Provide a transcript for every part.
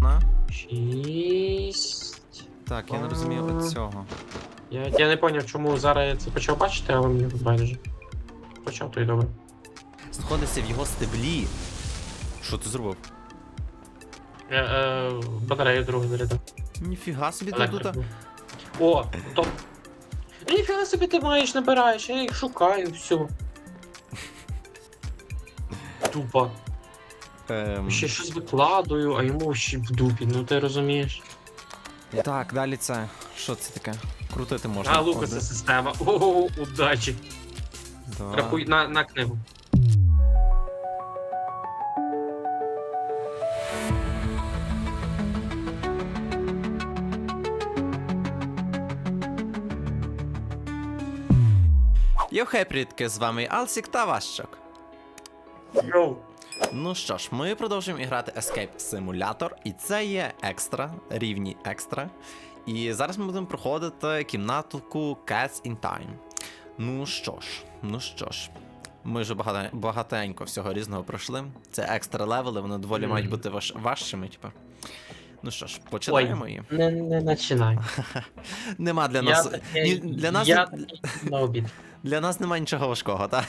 На. Шість. Так, я не розумію от цього. Я, я не зрозумів, чому зараз я це почав бачити, але мені тут байдуже. Почав, то й добре. Знаходиться в його стеблі. Що ти зробив? Я, е, батарею другу зарядив. Ніфіга собі ти Електрику. тут. О, то. Ніфіга собі ти маєш набираєш, я їх шукаю, все. Тупо. Ем... Ще щось викладаю, а йому ще в дупі, ну ти розумієш. Так, далі це. Що це таке? Крутити можна. А, Лука, це Один, система. Ого, удачі. два. Рахуй на, на книгу. Йохей, привітки, з вами Алсік та Ващок. Йоу. Ну що ж, ми продовжуємо грати Escape Simulator, і це є екстра, рівні екстра. І зараз ми будемо проходити кімнатку Cats in Time. Ну що ж, ну що ж. Ми вже багато, багатенько всього різного пройшли. Це екстра левели, вони доволі Мгм. мають бути важ, важчими, типу. Ну що ж, починаємо і. Не, не починай. Нема для Я нас. ні, для нас я на обід. для нас немає нічого важкого, так?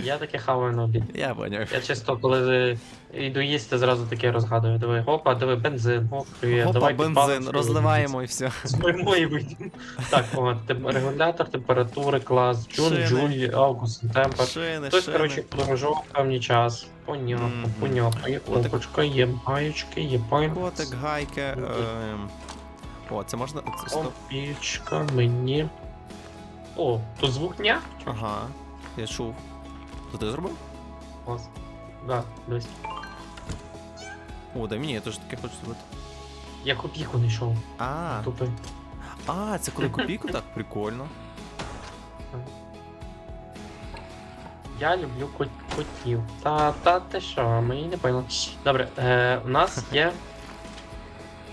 Я таке хаваю на обід. Я поняв. Я чисто, коли йду їсти, зразу таке розгадую. Диви, опа, диви, бензин, оп, привіт, Опа, давай бензин, підпалимо, розливаємо і все. Змимо і вийдемо. Так, о, тем- регулятор температури, клас, Джун, Шини. Джулі, Август, темпер. Шини, Хтось, шини. коротше, подорожував певний час. Понятно, Мгм. понятно. Є Отак. кнопочка, є гаєчки, є пайн. Котик, гайки. Ем... О, це можна. це- Стоп. Опічка, мені. О, тут звук ня? Ага, я чув. То ти зробив? Клас. Да, дивись. О, дай мені, я теж таке хочу зробити. Я копійку не йшов. А, Тупий. а, це коли копійку так прикольно. Я люблю кот котів. Та, та ти що, мені не поняла. Добре, е, у нас є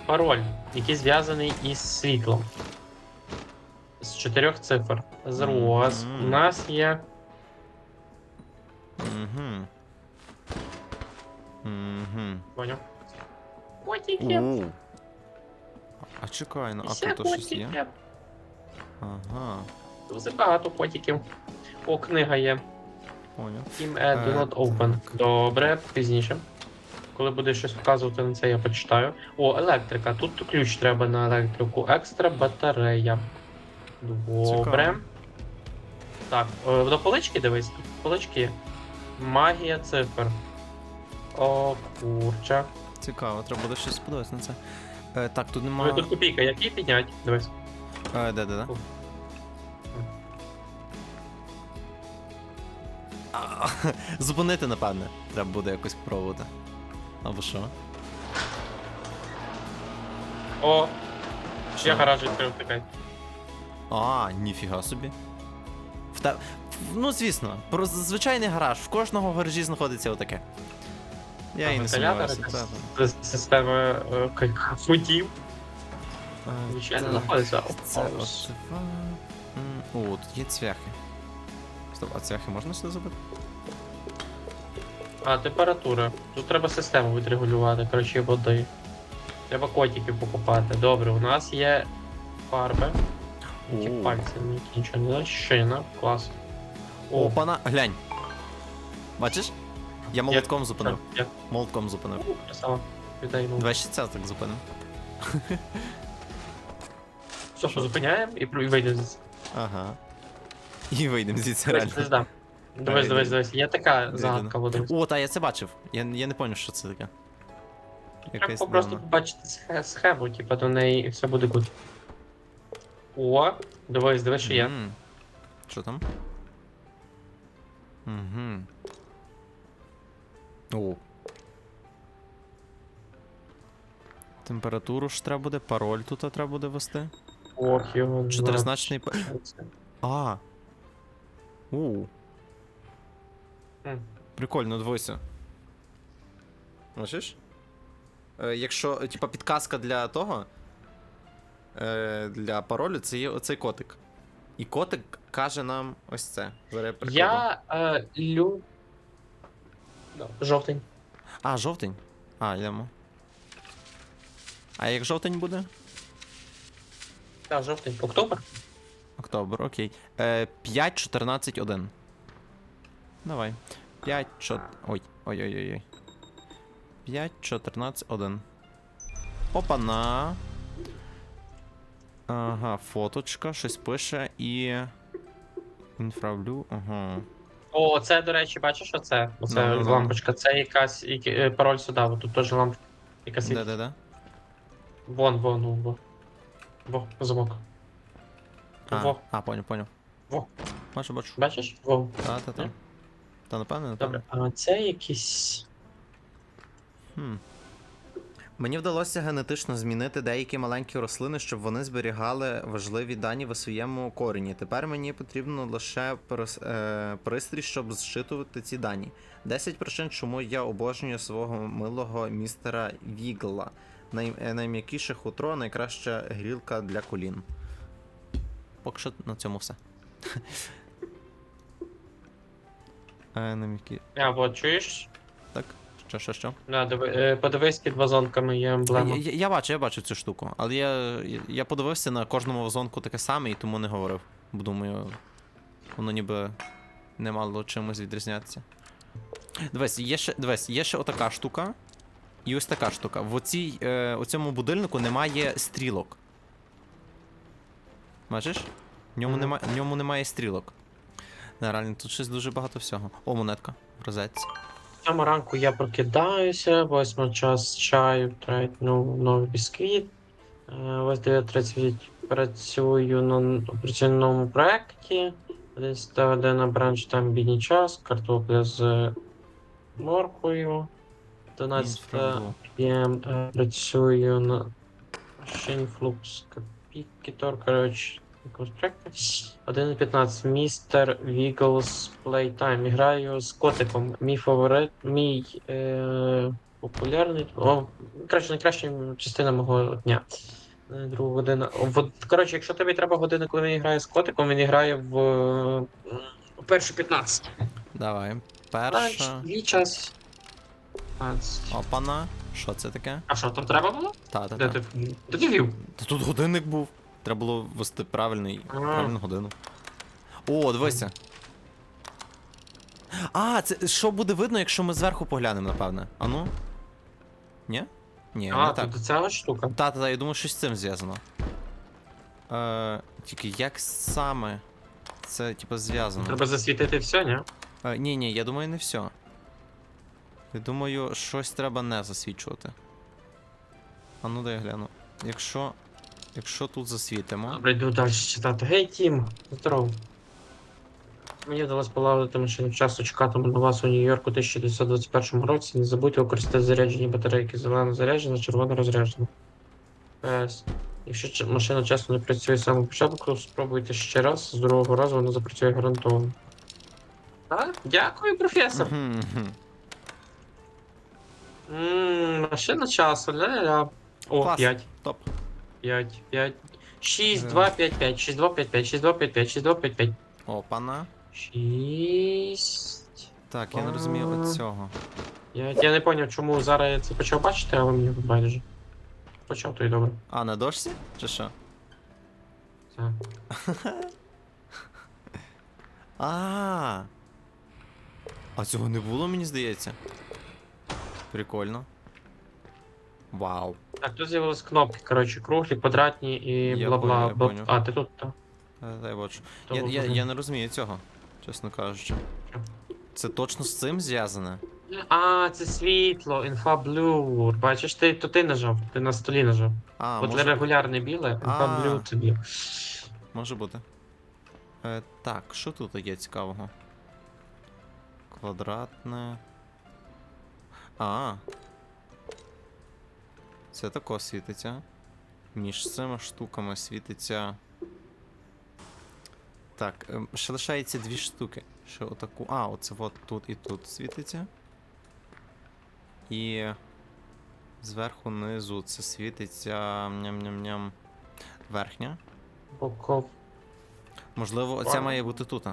пароль, який зв'язаний із світлом. З чотирьох цифр. Мгм. У нас є. Угу. Поняв. Котики. У. А чекай, ну а Ще тут то щось є? котики. Ага, Дуже багато котиків. О, книга є. поняв. Team Add do not Е, open. так. Добре, пізніше. Коли буде щось показувати на це, я почитаю. О, електрика. Тут ключ треба на електрику. Екстра батарея. Добре. Цікаво. Так, е, до полички дивись. Тут полички є. Магія цифр. О, курча. Цікаво, треба буде щось подивитися на це. Е, так, тут немає. тут копійка, як її піднять? Дивись. Е, де, де, де? О. А, Зупинити, напевне. Треба буде якось спробувати. Або що? О, Що? я гараж відкрив такий. А, ніфіга собі. В те... Ну, звісно, про звичайний гараж. В кожного гаражі знаходиться отаке. Я і не сумніваюся. Це, Система е, футів. Звичайно, знаходиться. Це О, от... М, О, тут є цвяхи. Стоп, а цвяхи можна сюди забити? А, температура. Тут треба систему відрегулювати, коротше, води. Треба котиків покупати. Добре, у нас є фарби. Ті О. пальці, нічого не знаю. Шина, клас. О, Опана, глянь. Бачиш? Я молотком зупинив. Я... Молотком зупинив. Красава. Віддай йому. 260 так зупинив. Все, що зупиняємо і вийдемо звідси. Ага. І вийдемо звідси реально. Дивись, дивись, дивись. Є така загадка води. О, та я це бачив. Я, я не поняв, що це таке. Треба просто дивна. побачити схе- схему, типу, до неї і все буде гуд. О, дивись, дивись, що є. М. Що там? Угу. О. Температуру ж треба буде, пароль тут треба буде ввести. Ох, його. Чотиризначний. А. У. Прикольно, дивися. Бачиш? Е, якщо, типа, підказка для того. Е, для паролю, це є оцей котик. І котик каже нам ось це. Зараз я. Я е, лю. Жовтень. А, жовтень. А, йдемо. А як жовтень буде? Так, жовтень. Октобер? Октобер, окей. Е, 5, 14, 1. Давай. 5, 4. Ой, ой-ой-ой. 5, 14, 1. Опа-на. Ага, фоточка, щось пише і. Інфраблю, ага. О, це, до речі, бачиш, оце? Оце Ну, ну, ну. лампочка. Це якась які- е, пароль сюди, бо тут теж лампочка. Якась є. Да-да-да. Вон, вон, вон, вон. Во, замок. А, Во, а, поняв, поняв. Во. Бачу, бачу. бачиш? Во. Та, та, та. Ні? Та напевне, напевне. Добре, а це якісь. Хм. Мені вдалося генетично змінити деякі маленькі рослини, щоб вони зберігали важливі дані в своєму корені. Тепер мені потрібно лише е, пристрій, щоб зчитувати ці дані. 10 причин, чому я обожнюю свого милого містера Вігла. Най- е, найм'якіше хутро, найкраща грілка для колін. Поки що на цьому все. Е, найм'які... А, от чуєш? Що, що, що? Да, диви, е, подивись під вазонками є емблема. Я, я, я бачу, я бачу цю штуку, але я, я, подивився на кожному вазонку таке саме і тому не говорив. Бо думаю, воно ніби не мало чимось відрізнятися. Дивись, є ще, дивись, є ще отака штука. І ось така штука. В оцій, е, у цьому будильнику немає стрілок. Бачиш? В ньому, нема, в ньому немає стрілок. Да, реально, тут щось дуже багато всього. О, монетка. В Сьому ранку я прокидаюся, восьма час чаю, треть, ну, новий бісквіт. Е, Ось 9.30 працюю на операційному проєкті. 11 година бранч там бідній час, картопля з морквою. 12 Інфраблу. PM е, працюю на машині флукс капікітор, коротше. 1.15 містер Віглс Playtime. Граю з котиком. Мій фаворит, мій е, популярний. О, краще, найкраща частина мого дня. Е, Друга година. Коротше, якщо тобі треба година, коли він грає з котиком, він грає в е, першу 15. Давай. Перша. твій час. 15. Опана. Що це таке? А що, там треба було? Та, та, Де та. ти? Де ти вів? Та тут годинник був. Треба було ввести правильний, правильну годину. О, дивися. А, це що буде видно, якщо ми зверху поглянемо, напевне. А ну? Ні? Ні, А, не так. тут ця штука. Та, та, та, я думаю, що з цим зв'язано. Е, тільки як саме це, типу, зв'язано? Треба засвітити все, ні? Е, ні, ні, я думаю, не все. Я думаю, щось треба не засвічувати. А ну дай я гляну. Якщо. Якщо тут засвітимо. Добре, йду далі читати. Гей, Тім, здоров. Мені вдалося полагодити машину часу чекатиму на вас у Нью-Йорку у 1921 році. Не забудьте використати заряджені батарейки. Зелена заряджена, червона розряджена. Пес. Якщо машина часу не працює з самого початку, спробуйте ще раз, з другого разу вона запрацює гарантовано. Так, дякую, професор. Ммм, машина часу, ля-ля-ля. О, Клас. 5. Топ. 5, 5. 6, Е. 2, 5, 5, 6, 2, 5, 5, 6, 2, 5, 5, 6, 2, 5, 5. Опана. 6. Так, я не розумію А. от цього. Я, я не зрозумів, чому зараз я це почав бачити, але мені байдуже. Почав, то й добре. А, на дошці? Чи що? Все. А. А цього не було, мені здається. Прикольно. Вау. Так, тут з'явились кнопки, коротше, круглі, квадратні і Я бла-бла. поняв, я бла- поняв. А, ти тут, так. Е, Дай бачу. То Я, я, я не розумію цього, чесно кажучи. Це точно з цим зв'язане? А, це світло, інфа блюр. Бачиш, ти, то ти нажав, ти на столі нажав. А, От може, регулярне біле, інфа А. блюр це біле. може бути. Е, так, що тут є цікавого? Квадратне. А. Це тако світиться. Між цими штуками світиться. Так, ем, ще лишається дві штуки. Ще отаку. А, оце от тут і тут світиться. І зверху низу це світиться. Ням-ням-ням. Верхня. Боков. Можливо, оця має бути тут.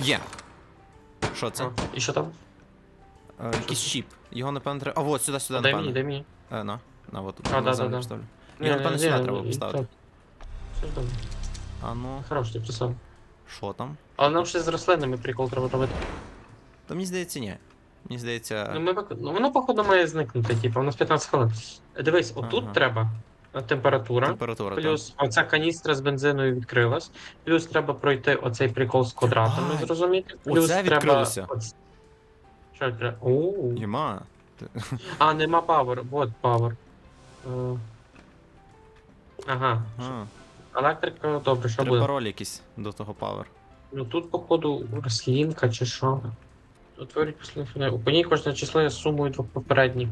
Є. Що це? А, І що там? Е, якийсь чіп. Його, напевно, треба. А, от, сюди, сюди, Дай напевно. мені, дай мені. Е, на. На от А, на да, землю да, да. поставлю. Ні, напевно, сюди треба поставити. Все добре. А ну, Хорош, ти писав. що там? Але нам ще з рослинами прикол треба робити. Та мені здається, ні. Мені здається. Ну, ми, пок- ну воно, походу, має зникнути, типу, у нас 15 хвилин. Дивись, отут Ага. треба е, температура. Температура. так. Плюс оця каністра з бензиною відкрилась. Плюс треба пройти оцей прикол з квадратами, Ай, зрозуміти. Плюс оце треба. відкрилося. оц- Що треба? Оу. Єма. А, нема павер. Вот павер. Е, Ага. А, Електрика, добре, що треба буде? пароль якийсь до того Power. Ну тут, походу, рослінка чи що. Утворюють послідовно. По ній кожне число є сумою двох попередніх.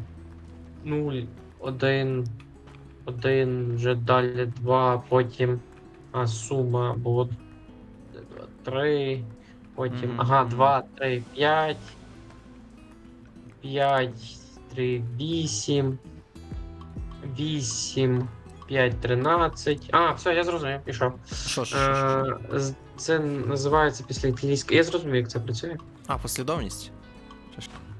0, 1, 1, вже далі 2, потім а, сума було 3, потім. Мгм, Ага, мгм. 2, 3, 5. 5, 3, 8. 8, 5, 13. А, все, я зрозумів, пішов. Що, що, що, що? Е, з- Це називається після італійської. Я зрозумів, як це працює. А, послідовність?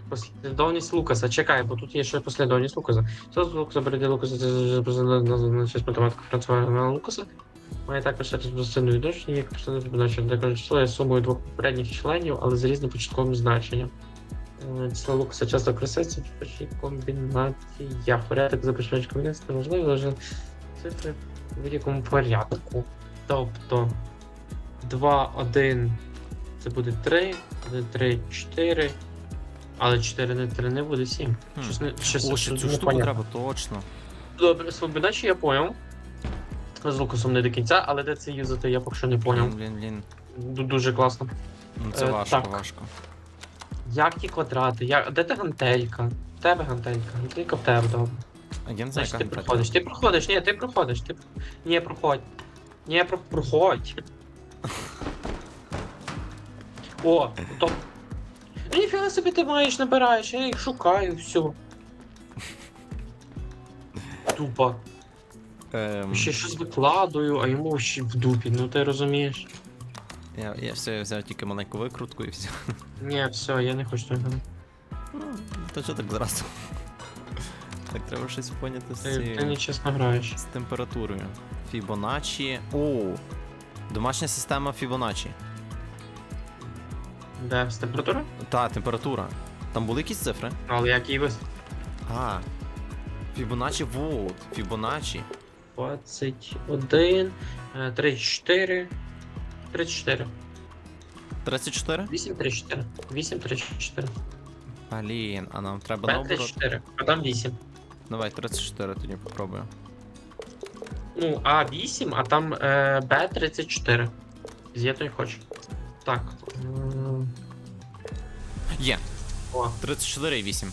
Послідовність Лукаса. Чекай, бо тут є ще послідовність Лукаса. Що з Лукаса береди Лукаса, це честь математика Франсуа Лукаса. Має також частину відношення, як представник подачі. Також число є сумою двох попередніх членів, але з різним початковим значенням. Число Лукаса часто краситься в початку комбінації. Я порядок забезпечення комбінації можливо лише цифри в будь-якому порядку. Тобто 2, 1 це буде 3, 1, 3, 4. Але 4 не 3 не буде 7. Хм. Щось не щось О, ще щось цю штуку непонятно. треба, точно. Добре, свободачі я поняв. З Лукасом не до кінця, але де це юзати, я поки що не Блін, поняв. блін, блін. Ду- Дуже класно. Ну це Е, важко, так. важко. Як ті квадрати? Як... Де ти гантелька? В тебе гантелька. Гантелька в тебе добре. А я не знаю, Значить, ти гантелька. проходиш. Ти проходиш, ні, ти проходиш. Ти... Ні, проходь. Ні, про... проходь. О, то. Ну ніфіга собі ти маєш, набираєш, я їх шукаю, все. Тупо. Ем, Ще щось викладую, а йому ще в дупі, ну ти розумієш. Я, я все я взяв тільки маленьку викрутку і все. Ні, все, я не хочу того. Ну, то що так зразу? Так, треба щось поняти з Ти, ти цією. нечесно граєш. З температурою. Фібоначчі. О! Домашня система Фібоначчі. Де з температури? Та, температура. Там були якісь цифри? Але як її вис... А. Фібоначчі, вот. Фібоначчі. 21, е, 34, 34. 34? 8, 34. 8, 34. Блін, а нам треба наоборот. 34, а там 8. Давай 34 тоді попробую. Ну, А 8, а там е, Б 34. З'єдно не хочу. Так. м, Є. О, 34 і 8.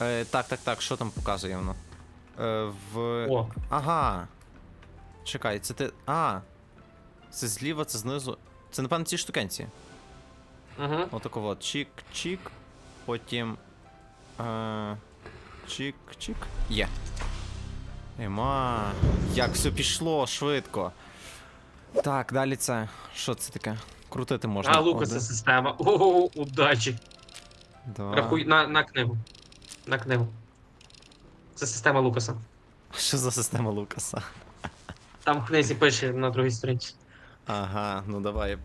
Е, так, так, так, що там показує воно? Е, в. о. Ага. Чекай, це ти. А. Це зліва, це знизу. Це, напевно, ці штукенці. Угу. Отако от. Чик-чик. Потім. Е, чик-чик. Є. Ема. Як все пішло швидко. Так, далі це. Що це таке? Крутити можна. А, Лукаса Один, система. Ого, удачі. два. Рахуй на, на книгу. На книгу. Це система Лукаса. Що за система Лукаса? Там в книзі пише на другій сторінці. Ага, ну давай.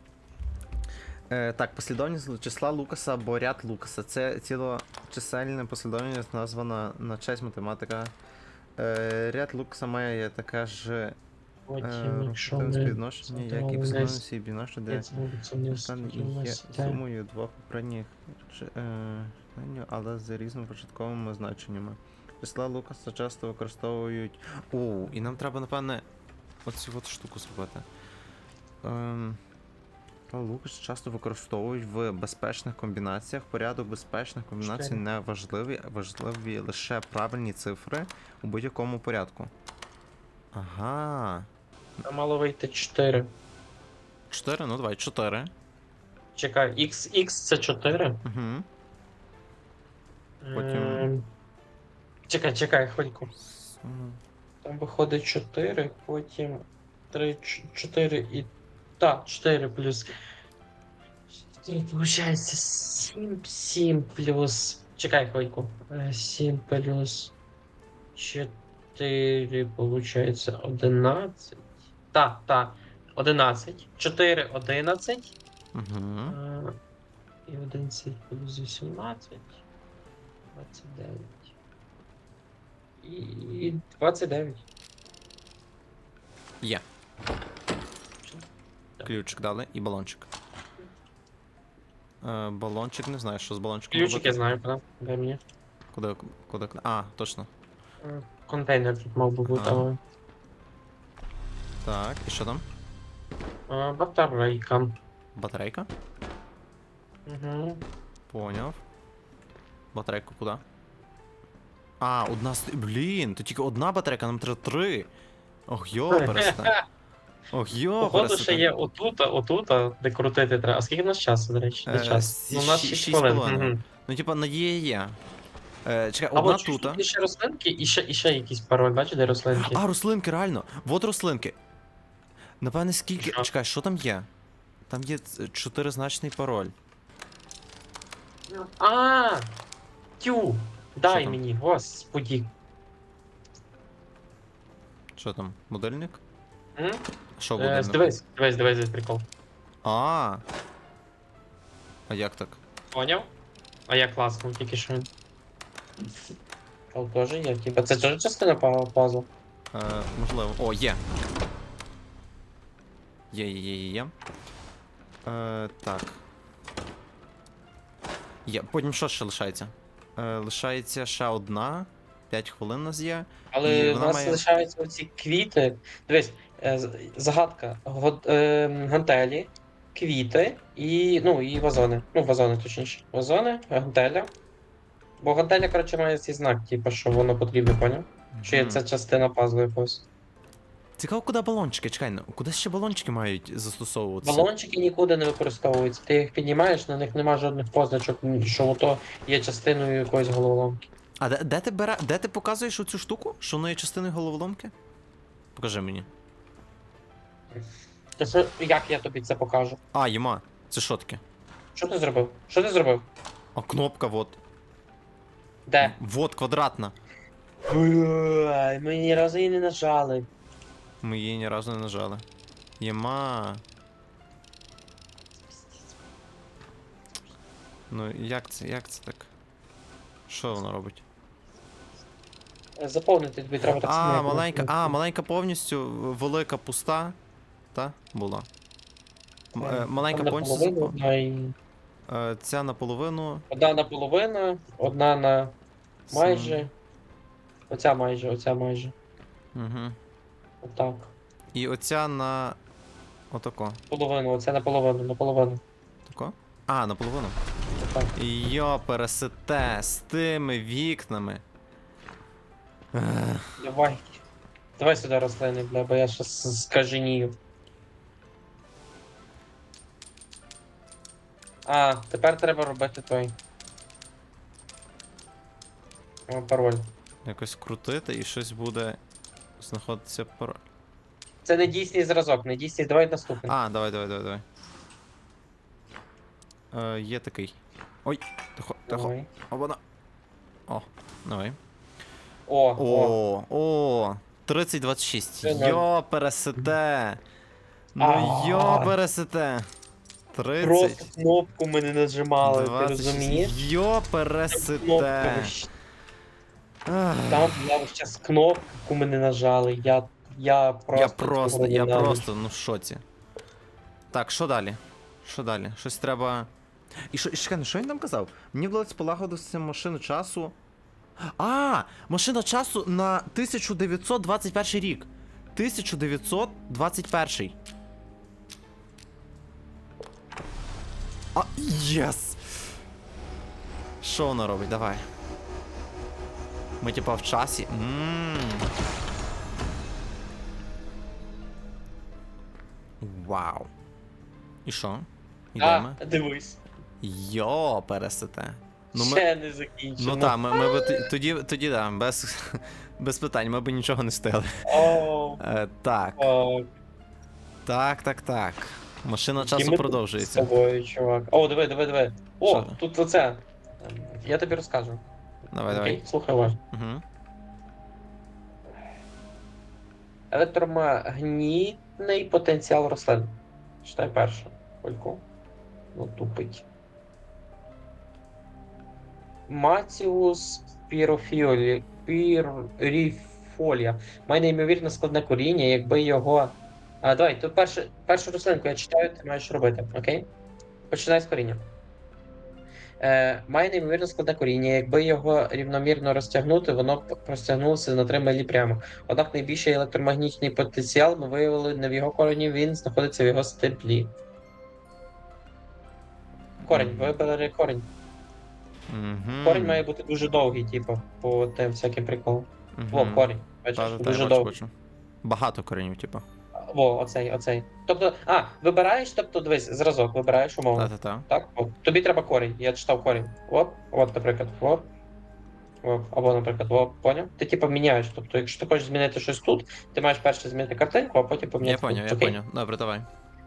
Е, так, послідовність числа Лукаса або ряд Лукаса. Це цілочисельна послідовність, названа на честь математика. Е, ряд Лукаса має таке ж е, Потім, якщо ми співвідношення, як і послідовність і біношення, де стан є сумою двох попередніх е, членів, але з різними початковими значеннями. Числа Лукаса часто використовують. О, і нам треба, напевне, оцю от штуку зробити. Ем, числа часто використовують в безпечних комбінаціях. Порядок безпечних комбінацій не важливий, важливі лише правильні цифри у будь-якому порядку. Ага. Там мало вийти 4. 4, ну давай, 4. Чекай, X, X це 4. Угу. Потім- Ем, Чекай, чекай, хвильку. Там виходить 4, потім 3, 4 і. Так, 4 плюс. 4, виходить 7, 7 плюс. Чекай, хвильку. Е, 7 плюс 4, получается, 11. Так, так. 11. 4, 11. Угу. І 11 плюс 18. 29. І 29. Є. Ключик дали і балончик. Е, балончик, не знаю, що з балончиком. Ключик я знаю, куди. Дай мені. Куди, куди, А, точно. Е, Контейнер тут мав би бути, але. Так, і що там? А, Батарейка. Батарейка? Угу. Поняв. Батарейку куди? А, одна. Блін, то тільки одна батарейка, нам треба три. Ох, йо, перестань. Ох, йо, Походу, ще є отута, отута, де крутити треба. А скільки в нас часу, до речі? Де Е, час? сі- Ну, у нас ші- 6 шість хвилин. хвилин. Мгм. Ну, типа, надія є. Е, чекай, одна от чуть тута. тут є ще рослинки і ще, і ще якийсь пароль, бачиш, де рослинки? А, рослинки, реально. Вот рослинки. Напевне, скільки. Що? Чекай, що там є? Там є чотиризначний пароль. А, тю, дай там? мені, господі. Що там? Будильник? М? Що Е, дивись, дивись, дивись, дивись, прикол. А. А як так? Поняв? А я класно, тільки що. Там теж є, типа, це теж частина па- пазлу? Е, можливо. О, є. Є, є, є, є, є. Е, так. Є. Потім що ще лишається? Е, лишається ще одна. 5 хвилин у нас є. Але І в вона нас має- лишаються оці квіти. Дивись, е, загадка. Год, е, гантелі, квіти і. ну, і вазони. Ну, вазони, точніше. Вазони, гантеля. Бо гантеля, коротше, має цей знак, типу, що воно потрібно, поняв? Мгм. це частина пазлу якогось. Цікаво, куди балончики? Чекай, ну куди ще балончики мають застосовуватися? Балончики нікуди не використовуються. Ти їх піднімаєш, на них нема жодних позначок, що ото є частиною якоїсь головоломки. А де, де ти бере, де ти показуєш оцю штуку? Що воно є частиною головоломки? Покажи мені. Та що, як я тобі це покажу? А, єма. Це що таке? Що ти зробив? Що ти зробив? А кнопка, вот. Де? Вот, квадратна. Ой, Ми ні разу її не нажали. Ми її ні разу не нажали. Єма. Ну як це, як це так? Що воно робить? Заповнити тобі треба так само. А, як маленька, на- а, маленька повністю, велика пуста. Та? Була. М- е, Маленька Там повністю наполовину, одна, і... Е, Ця наполовину. одна наполовину, одна на майже. Оця майже, оця майже. Угу. Отак. І оця на. Отако. Половину, оця наполовину, наполовину. Тако? А, наполовину. Отак. Йо, пересете з тими вікнами. Ех, Давай. Давай сюди рослини, бля, бо я щас скаженію. А, тепер треба робити той. О, пароль. Якось крутити і щось буде знаходитися пор. Це не дійсний зразок, не дійсний. Давай наступний. А, давай, давай, давай, давай. Е, є такий. Ой, тихо, тихо. Давай. Обана. О, давай. О, о. О, о, 3026. Це ноль. Йо, пересете. Ну А. йо, пересете. 30. Просто кнопку ми не нажимали, ти розумієш? Йо, Ах. Там була зараз кнопку ми не нажали. Я, я просто. Я просто, я ненавиджу. просто, ну в шоці. Так, що далі? Що далі? Щось треба. І що, і чекай, ну що він там казав? Мені вдалося полагодитися машину часу. А! Машина часу на 1921 рік. 1921. А, єс! Що вона робить? Давай. Ми типа в часі. Вау. І що? Йдемо? А, дивись. Йо, пересете. Ну, ми... Ще не закінчено. ну так, ми, ми т- тоді, тоді да, без, без питань, ми б нічого не встигли. О, Е, так, о, так, так, так. Машина часу ми продовжується. З тобою, чувак. О, диви, диви, диви. О, Що? тут оце. Я тобі розкажу. Давай, Окей, давай. слухай уважно. Угу. Електромагнітний потенціал рослин. Читай перше. Кольку. Ну, тупить. Маціус пірофіолі. Піріфолія. Має неймовірно складне коріння, якби його. А, давай, тут перше, першу рослинку я читаю, ти маєш робити, окей? Починай з коріння. Е, має неймовірно складне коріння. Якби його рівномірно розтягнути, воно б простягнулося на 3 милі прямо. Однак найбільший електромагнітний потенціал ми виявили не в його корені, він знаходиться в його стеблі. Корень, вибрали корень. Мгм. Корень має бути дуже довгий, типу, по тим всяким приколам. О, Мгм. корень. Бачиш, Та-та-та, дуже бачу, довгий. бачу. Багато коренів, типу. Во, оцей, оцей. Тобто, а, вибираєш, тобто, дивись, зразок, вибираєш умовно. Та-та-та. Так, от. Тобі треба корінь. Я читав корінь. Оп, от, наприклад, оп. Оп, або, наприклад, оп, поняв? Ти типу міняєш. Тобто, якщо ти хочеш змінити щось тут, ти маєш перше змінити картинку, а потім поміняти. Я поняв, я Окей? поняв. Добре, давай.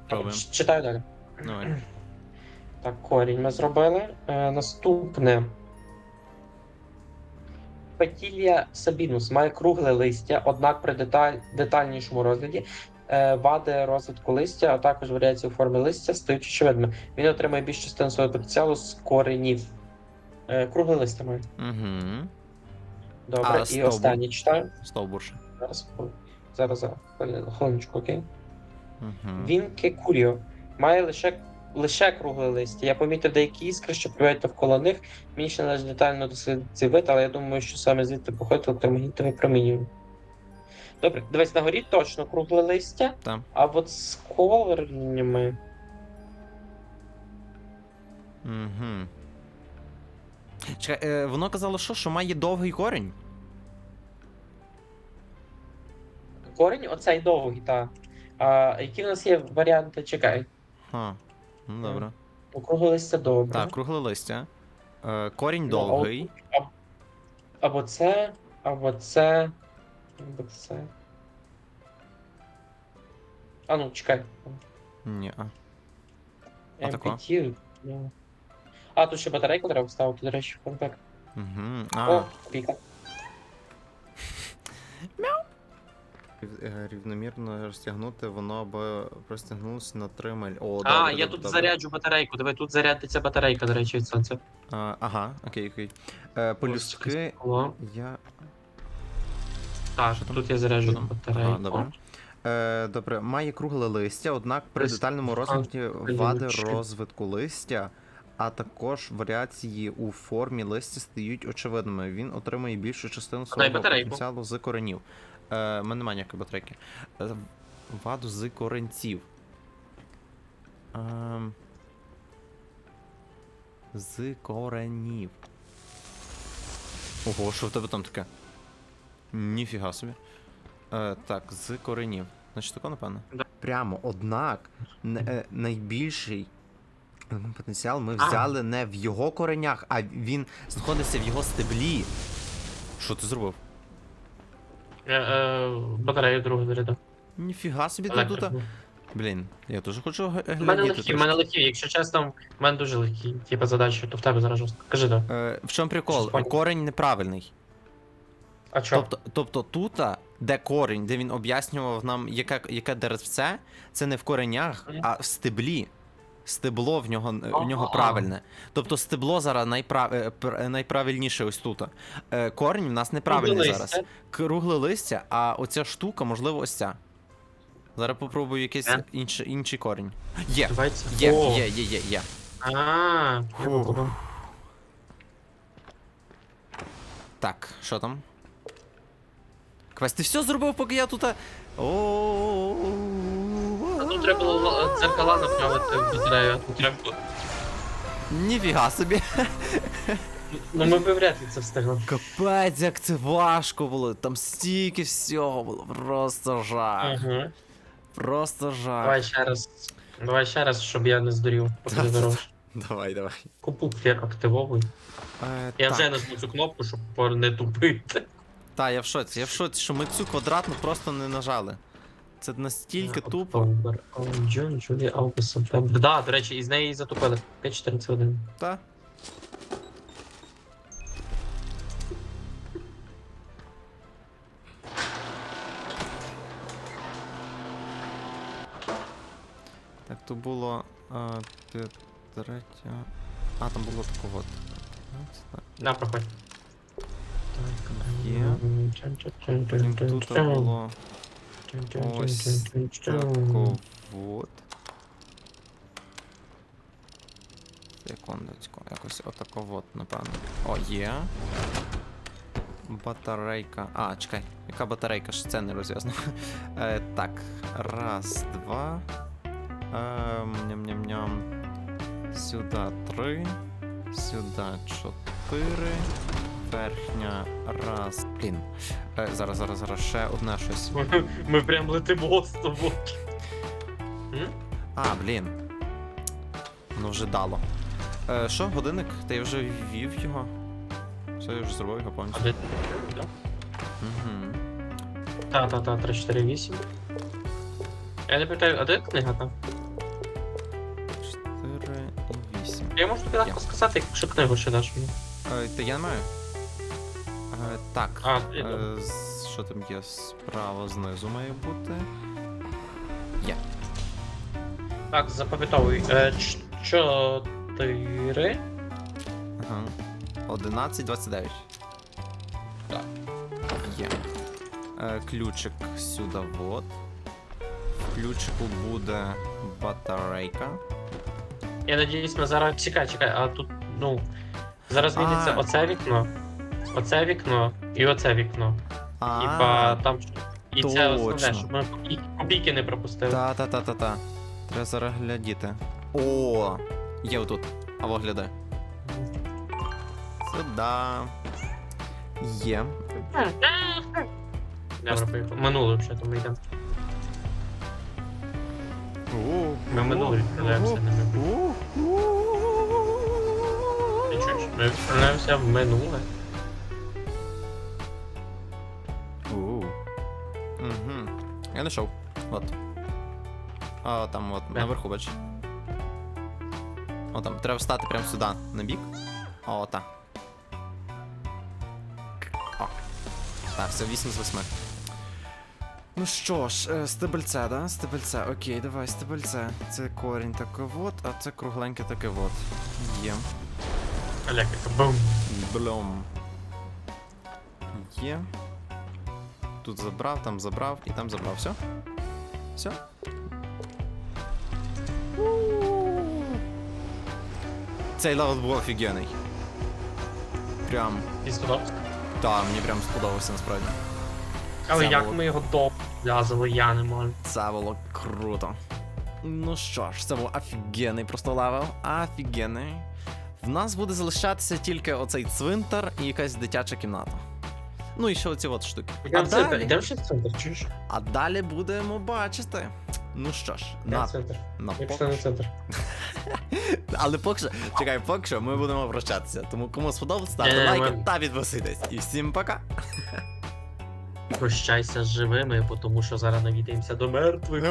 Пробуємо. Ч- Читаю далі. Давай. Так, корінь ми зробили. Е, наступне. Петілія сабінус має кругле листя, однак при деталь... детальнішому розгляді вади розвитку листя, а також варіації у формі листя стають очевидними. Він отримує більш частину свого потенціалу з коренів. Е, кругле листя має. Угу. Добре, А і стовбур? останнє читаю. Стовбурше. Зараз, зараз, зараз, хвилиночку, окей. Угу. Вінке Куріо має лише, лише кругле листя. Я помітив деякі іскри, що плюють довкола них. Мені ще належить детально дослідити цей вид, але я думаю, що саме звідти походить електромагнітове промінювання. Добре, дивись, на горі точно кругле листя, Там. а от з колорнями. Угу. Чекай, е, воно казало, що, що має довгий корінь? Корінь оцей довгий, так. А які в нас є варіанти? Чекай. Ха. Ну добре. У кругле листя добре. Так, кругле листя. Е, корінь Ну, довгий. Або це, або це, це. А ну, чекай. Ні. а. А тако? MPT. ну. А, тут ще батарейку треба вставити, до речі, комплект. Угу. О, піка. Рів- Рівномірно розтягнути, воно б простягнулося на 3 миль. О, А, добре, я добре, тут добре. заряджу батарейку. Диви, тут зарядиться батарейка, до речі, від сонця. А, ага, окей, окей. Е, полюстки О, я. Так, Що тут я заряджу батарейку. Добре. Е, добре, має кругле листя, однак при Ось, детальному розгляді вади розвитку листя, а також варіації у формі листя стають очевидними. Він отримує більшу частину свого потенціалу з коренів. Е, мене немає ніякої батарейки. Е, ваду з коренців. Ем, з коренів. Ого, що в тебе там таке? Ніфіга собі. Е, так, з коренів. Значить, тако, напевно? Да. Прямо, однак, не, е, найбільший е, потенціал ми А. взяли не в його коренях, а він знаходиться в його стеблі. Що ти зробив? Я, е, батарею другу зарядив. Ніфіга собі ти тут. Електрику. Блін, я теж хочу г- У мене глядіти. легкі, в мене легкі, якщо чесно, в мене дуже легкі, типу задачі, то в тебе зараз жорстко. Кажи да. Е, в чому прикол? Щось поняв. Корень неправильний. А чо? Тобто, тобто тут, де корінь, де він об'яснював нам, яке, яке деревце, це не в коренях, а в стеблі. Стебло в нього, в нього правильне. Тобто стебло зараз найправ... е, е, найправильніше ось тут. Е, Корінь в нас неправильний зараз. Кругле листя, а оця штука, можливо, ось ця. Зараз попробую якийсь Е? інший, інший корінь. Є, є, є, є, є, є. А, Так, що там? Квест, ти все зробив, поки я тут. Тут треба було дзеркала направити в батарею, а тут треба. Ніфіга собі. Ну ми б вряд ли це встигли. Капець, як це важко було. Там стільки всього було. Просто жах. Угу. Просто жах. Давай ще раз. Давай ще раз, щоб я не здурів. поки здоров. Давай, давай. Купуфлер активовуй. Е, Я так. вже нажму цю кнопку, щоб не тупити. Та, я в шоці, я в шоці, що ми цю квадратну просто не нажали. Це настільки е, тупо. Так, Да, до речі, із неї затупили затопили. Тут Так, то було. Е, а, третя. А, там було такого. от. На, проходь. Так, Є. Потім тут було ось тако от. Секундочку, якось отако от, напевно. О, є. Батарейка. А, чекай, яка батарейка? Ж це не розв'язано. Е, так, раз, два. Ем, ням-ням-ням. Сюди три. Сюди чотири. Верхня раз. Блін. Е, зараз, зараз, зараз ще одне щось. Ми, прям летимо з тобою. М? А, блін. Воно вже дало. Е, що, годинник? Ти вже ввів його? Все, я вже зробив його А повністю. де? Да. Угу. Та, та, та, 3, 4, 8. Я не пам'ятаю, а де книга там? 4 і 8. Я можу тобі легко сказати, якщо книгу ще даш мені. Е, та я не маю. Так. А, Е, що там є? Справа знизу має бути. Є. Так, запам'ятовуй. Е, чотири. Ага. 11, 29. Так. Є. Е, ключик сюди вот. В ключику буде батарейка. Я надіюсь, ми зараз. Чекай, чекай, а тут, ну. Зараз зміниться оце вікно, оце вікно і оце вікно. А, Типа там. І це основне, точно. щоб ми копійки- копійки не пропустили. Та, та, та, та, та. Треба зараз глядіти. О, є отут. Або глядай. Сюда. Є. Добре, поїхали. Минуле вже, то ми йдемо. Ми минуле відправляємося, не ми. Ти чуєш? Ми відправляємося в минуле. Я знайшов. От. А там от, наверху, бач. О, там, треба встати прямо сюди, на бік. О, та. О. Так, все, 8 з 8. Ну що ж, е, стебельце, да? Стебельце. Окей, давай, стебельце. Це корінь таке вот, а це кругленьке таке вот. Є. Електрика, бум. Блом. Є. Тут забрав, там забрав і там забрав. Все? Все? Цей левел був офігенний. Прям. І сподобався. Та, мені прям сподобався насправді. Але Це як було- ми його дов'язали, я не можу. Це було круто. Ну що ж, це був офігенний просто левел. Офігенний. В нас буде залишатися тільки оцей цвинтар і якась дитяча кімната. Ну і ще оці от штуки. А Йдемо в центр, далі, йдемо ще в центр, чуєш? а далі будемо бачити. Ну що ж, на, центр. на Я поки на центр. Але поки що, чекай, поки що ми будемо прощатися. Тому кому сподобалось, ставте Е, лайки ми- та підписуйтесь. І всім пока. Прощайся з живими, бо тому що зараз навідаємося до мертвих.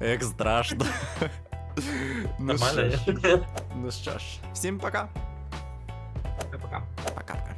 Як страшно. Ну Нормально? що ж, є? ну що ж, всім пока. Пока. Пока.